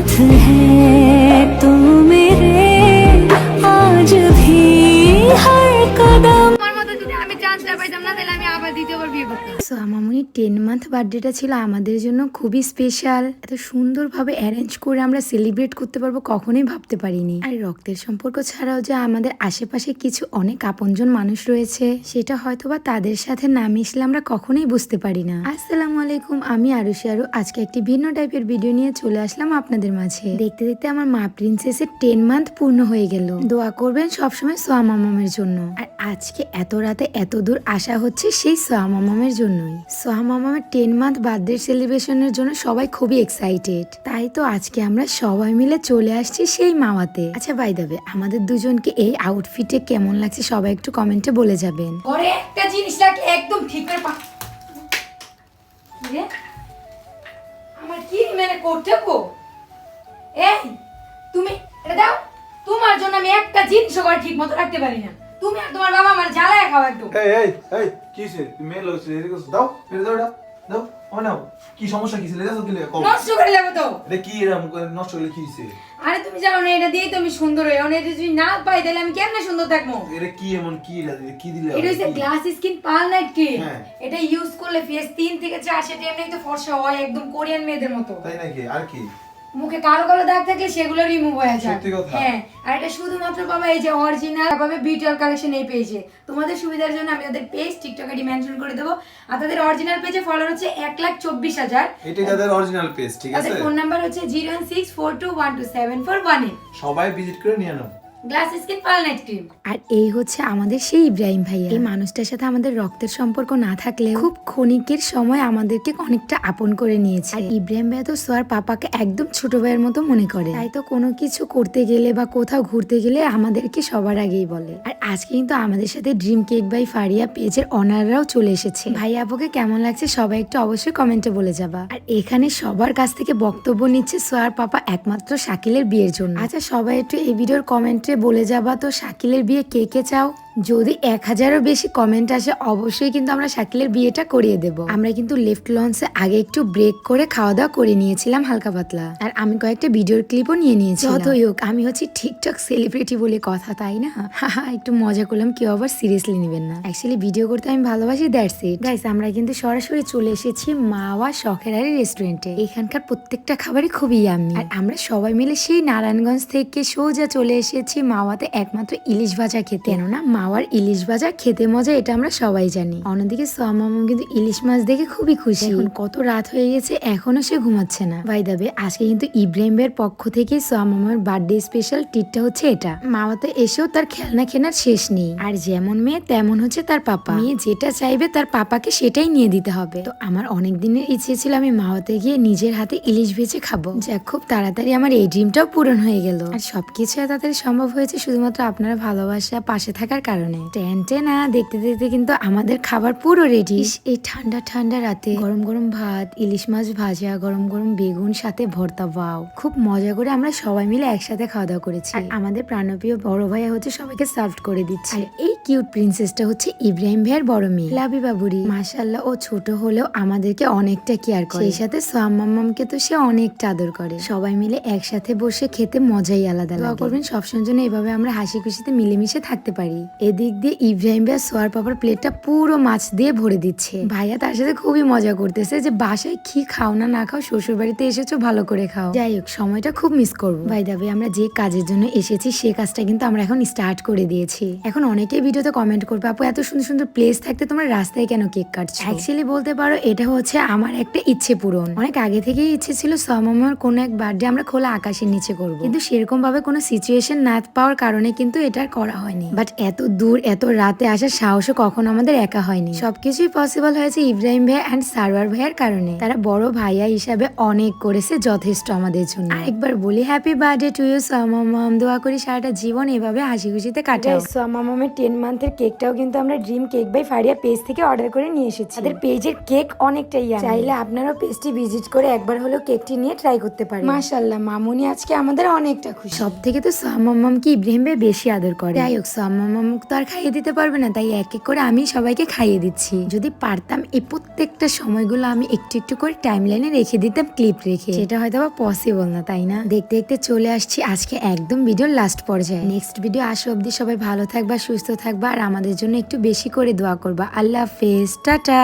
साथ है সো মামুনি ten month বার্থডেটা ছিল আমাদের জন্য খুবই স্পেশাল এত সুন্দরভাবে অ্যারেঞ্জ করে আমরা সেলিব্রেট করতে পারব কখনোই ভাবতে পারিনি। আর রক্তের সম্পর্ক ছাড়াও যে আমাদের আশেপাশে কিছু অনেক আপনজন মানুষ রয়েছে, সেটা হয়তো বা তাদের সাথে না মিশলে আমরা কখনোই বুঝতে পারি না। আসসালামু আলাইকুম, আমি আরুষি আরু। আজকে একটি ভিন্ন টাইপের ভিডিও নিয়ে চলে আসলাম আপনাদের মাঝে। দেখতে দেখতে আমার মা প্রিন্সেসের টেন মান্থ পূর্ণ হয়ে গেল। দোয়া করবেন সবসময় সোয়া মামামের জন্য। আর আজকে এত রাতে এত দূর আসা হচ্ছে সেই সোয়া মামামের জন্যই। সোয়া মামামের টেন মান্থ বার্থডে সেলিব্রেশনের জন্য সবাই খুবই এক্সাইটেড তাই তো আজকে আমরা সবাই মিলে চলে আসছি সেই মামাতে। আচ্ছা বাই দেবে আমাদের দুজনকে এই আউটফিটে কেমন লাগছে সবাই একটু কমেন্টে বলে যাবেন। ঘরে একটা জিনিস রাখলে একদম ঠিক করে পা আমার কি মানে করতে গো? এই, তুমি এটা দাও। তোমার জন্য আমি একটা জিনিসও ঘরে ঠিক মতো রাখতে পারি না। তুমি আর তোমার বাবা আমার জ্বালায় খাও একদম। এই এই এই কি হইছে? তুমি মেয়ে লোক এদিকে দাও এটা দাও এটা। দাও ও নাও। কি সমস্যা কি ছিল দেখো কি কও। নষ্ট করে যাব তো। এটা কি করে নষ্ট হলে কি হইছে? আরে তুমি জানো না এটা দিয়েই তো আমি সুন্দর হই। অনেক যদি না পাই তাহলে আমি কেমনে সুন্দর থাকব? এটা কি এমন কি এটা? কি দিলে? এটা হচ্ছে কি? Glass skin pearl night cream হ্যাঁ। এটা ইউজ করলে ফেস তিন থেকে চার সেটা এমনি তো ফর্সা হয় একদম কোরিয়ান মেয়েদের মতো। তাই নাকি? আর কি? মুখে কালো কালো দাগ থাকলে সেগুলো রিমুভ হয়ে যায়। হ্যাঁ আর এটা শুধুমাত্র বাবা এই যে অরিজিনাল পাবে বিটল কালেকশন এই পেজে তোমাদের সুবিধার জন্য আমি তাদের পেজ টিকটক আইডি মেনশন করে দেবো। আর তাদের অরিজিনাল পেজে ফলো হচ্ছে এক লাখ চব্বিশ হাজার। এটি তাদের অরিজিনাল পেজ ঠিক আছে? তাদের ফোন নাম্বার হচ্ছে zero six four two one two seven four one এ সবাই ভিজিট করে নিয়ে নাও। আর এই হচ্ছে আমাদের সেই ইব্রাহিম ভাইয়া। এই মানুষটার সাথে আমাদের রক্তের সম্পর্ক না থাকলে খুব ক্ষণিকের সময় আমাদেরকে অনেকটা আপন করে নিয়েছে। আর ইব্রাহিম ভাইয়া তো সোয়ার পাপাকে একদম ছোট ভাইয়ের মতো মনে করে। তাই তো কোনো কিছু করতে গেলে বা কোথাও ঘুরতে গেলে আমাদেরকে সবার আগেই বলে। আর আজকে কিন্তু আমাদের সাথে ড্রিম কেক বাই ফারিয়া পেজের অনাররাও চলে এসেছে। ভাই আপুকে কেমন লাগছে সবাই একটু অবশ্যই কমেন্টে বলে যাবা। আর এখানে সবার কাছ থেকে বক্তব্য নিচ্ছে সোয়ার পাপা একমাত্র শাকিলের বিয়ের জন্য। আচ্ছা সবাই একটু এই ভিডিওর কমেন্টে বলে যাবা তো শাকিলের বিয়ে কে কে চাও? যদি এক হাজারও বেশি কমেন্ট আসে অবশ্যই কিন্তু আমরা শাকিলের বিয়েটা করিয়ে দেব। আমরা কিন্তু লেফট লঞ্চে আগে একটু ব্রেক করে খাওয়া দাওয়া করে নিয়েছিলাম হালকা পাতলা। আর আমি কয়েকটা ভিডিওর ক্লিপও নিয়ে নিয়েছি যতই হোক আমি হচ্ছি ঠিকঠাক সেলিব্রিটি বলে কথা তাই না? একটু মজা করলাম কেউ আবার সিরিয়াসলি নেবেন না। অ্যাকচুয়ালি ভিডিও করতে আমি ভালোবাসি দ্যাটস ইট গাইস আমরা কিন্তু সরাসরি চলে এসেছি মাওয়া শখেরারি রেস্টুরেন্টে এখানকার প্রত্যেকটা খাবারই খুবই আমি আর আমরা সবাই মিলে সেই নারায়ণগঞ্জ থেকে সোজা চলে এসেছি মাওয়াতে একমাত্র ইলিশ ভাজা খেতে। কেননা মাওয়ার ইলিশ ভাজা খেতে মজা, এটা আমরা সবাই জানি। অন্যদিকে সোয়ামাম কিন্তু ইলিশ মাছ দেখে খুবই খুশি। এখন কত রাত হয়ে গেছে, এখনও সে ঘুমাচ্ছে না। ভাই দাবে, আজকে কিন্তু ইব্রাহিম ভাইয়ের পক্ষ থেকে সোয়ামামের বার্থডে স্পেশাল ট্রিটটা হচ্ছে এটা। মাওয়াতে এসেও তার খেলনা কেনার শেষ নেই। আর যেমন মেয়ে, তেমন হচ্ছে তার পাপা। মেয়ে যেটা চাইবে তার পাপাকে সেটাই নিয়ে দিতে হবে। তো আমার অনেক দিনের ইচ্ছে ছিল আমি মাওয়াতে গিয়ে নিজের হাতে ইলিশ ভেজে খাব। যাক, খুব তাড়াতাড়ি আমার এই ড্রিমটাও পূরণ হয়ে গেল। আর সবকিছু তাড়াতাড়ি সম্ভব হয়েছে শুধুমাত্র আপনারা ভালোবাসা, পাশে থাকার কারণে। টেন্টে না দেখতে দেখতে কিন্তু আমাদের খাবার পুরো রেডি এই ঠান্ডা ঠান্ডা রাতে গরম গরম ভাত ইলিশ মাছ ভাজা গরম গরম বেগুন সাথে ভর্তা বাও খুব মজা করে আমরা সবাই মিলে একসাথে খাওয়া দাওয়া করেছি। আর আমাদের প্রাণপ্রিয় বড় ভাইয়া হচ্ছে সবাইকে সার্ভ করে দিচ্ছে। আর এই কিউট প্রিন্সেসটা হচ্ছে ইব্রাহিম ভাইয়ের বড় মেয়ে। লাভি বাবুরি মাশাল্লাহ ও ছোট হলেও আমাদেরকে অনেকটা কেয়ার করে। সেই সাথে সোয়াম্মামকে তো সে অনেকটা আদর করে। সবাই মিলে একসাথে বসে খেতে মজাই আলাদা দোয়া করবেন সবসময় জন্য এভাবে আমরা হাসি খুশিতে মিলেমিশে থাকতে পারি। এদিক দিয়ে ইব্রাহিম ভাইয়া সোয়ার পাপার প্লেটটা পুরো মাছ দিয়ে ভরে দিচ্ছে। ভাইয়া তার সাথে খুবই মজা করতেছে যে, বাসায় কি খাও না না খাও শ্বশুর বাড়িতে এসেছ, ভালো করে খাও। যাই হোক, সময়টা খুব মিস করব। ভাই দাবি আমরা যে কাজের জন্য এসেছি, সে কাজটা কিন্তু আমরা এখন স্টার্ট করে দিয়েছি। এখন অনেকেই ভিডিওতে কমেন্ট করবে, আপু, এত সুন্দর সুন্দর প্লেস থাকতে তোমরা রাস্তায় কেন কেক কাটছো? অ্যাকচুয়ালি বলতে পারো, এটা হচ্ছে আমার একটা ইচ্ছে পূরণ। অনেক আগে থেকেই ইচ্ছে ছিল সমামার কোনো এক বার্থডে আমরা খোলা আকাশের নিচে করব। কিন্তু সেরকম ভাবে কোনো সিচুয়েশন না পাওয়ার কারণে কিন্তু এটা করা হয়নি। বাট এত দূর এত রাতে আসার সাহসও কখনো আমাদের একা হয়নি। সবকিছুই পসিবল হয়েছে ইব্রাহিম ভাই অ্যান্ড সারওয়ার ভাইয়ের কারণে। তারা বড় ভাইয়া হিসাবে অনেক করেছে যথেষ্ট আমাদের জন্য। আরেকবার বলি হ্যাপি বার্থডে টু ইউ সামামাম দোয়া করি সারাটা জীবন এভাবে হাসি খুশিতে কাটাও সামামামের টেন মান্থের কেকটাও কিন্তু আমরা dream cake by Faria page থেকে অর্ডার করে নিয়ে এসেছি। তাদের পেজের কেক অনেকটাই। চাইলে আপনারাও পেজটি ভিজিট করে একবার হলেও কেকটি নিয়ে ট্রাই করতে পারেন। মাশাল্লাহ মামুনি আজকে আমাদের অনেকটা খুশি। সব থেকে তো সামামাম কি ইব্রাহিম ভাই বেশি আদর করে। যাই হোক সামামাম মুখ তো আর খাইয়ে দিতে পারবে না, তাই এক এক করে আমি সবাইকে খাইয়ে দিচ্ছি। যদি পারতাম এই প্রত্যেকটা সময়গুলো আমি একটু একটু করে টাইম লাইনে রেখে দিতাম ক্লিপ রেখে। সেটা হয়তো বা পসিবল না, তাই না? দেখতে দেখতে চলে আসছি আজকে একদম ভিডিওর লাস্ট পর্যায়ে। নেক্সট ভিডিও আসো অবধি সবাই ভালো থাকবা, সুস্থ থাকবা, আর আমাদের জন্য একটু বেশি করে দোয়া করবা। আল্লাহ হাফেজ, টাটা!